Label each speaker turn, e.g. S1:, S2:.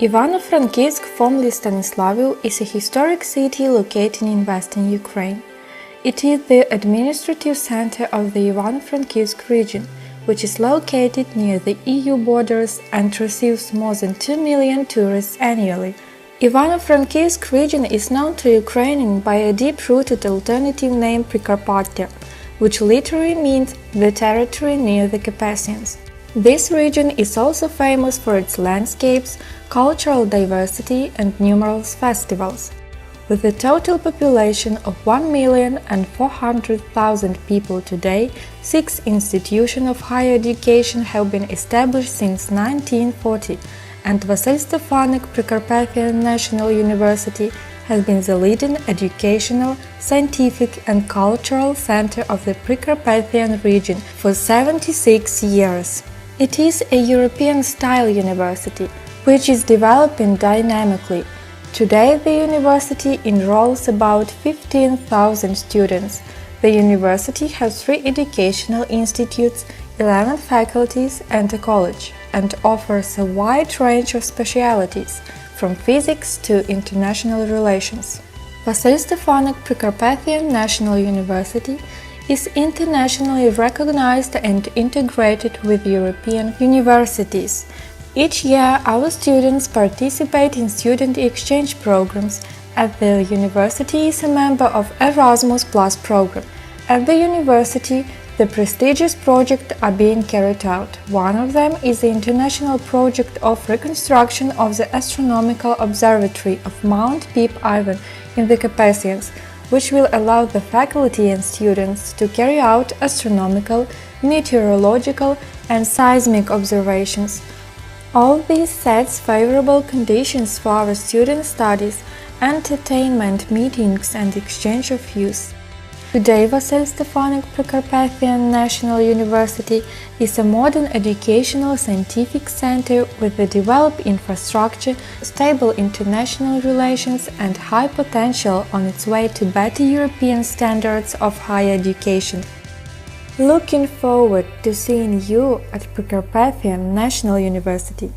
S1: Ivano-Frankivsk, formerly Stanislavl, is a historic city located in western Ukraine. It is the administrative center of the Ivano-Frankivsk region, which is located near the EU borders and receives more than 2 million tourists annually. Ivano-Frankivsk region is known to Ukrainians by a deep-rooted alternative name Prikarpatia, which literally means the territory near the Carpathians. This region is also famous for its landscapes, cultural diversity and numerous festivals. With a total population of 1,400,000 people today, six institutions of higher education have been established since 1940, and Vasil Stefanik Precarpathian National University has been the leading educational, scientific and cultural center of the Precarpathian region for 76 years. It is a European-style university, which is developing dynamically. Today the university enrolls about 15,000 students. The university has three educational institutes, 11 faculties and a college, and offers a wide range of specialities, from physics to international relations. Vasil Stefanik Precarpathian National University is internationally recognized and integrated with European universities. Each year, our students participate in student exchange programs. At the university is a member of Erasmus Plus program. At the university, the prestigious projects are being carried out. One of them is the international project of reconstruction of the astronomical observatory of Mount Pip Ivan in the Carpathians, which will allow the faculty and students to carry out astronomical, meteorological, and seismic observations. All this sets favorable conditions for our student studies, entertainment, meetings, and exchange of views. Today, Vasil Stefanik Precarpathian National University is a modern educational scientific center with a developed infrastructure, stable international relations, and high potential on its way to better European standards of higher education. Looking forward to seeing you at Precarpathian National University.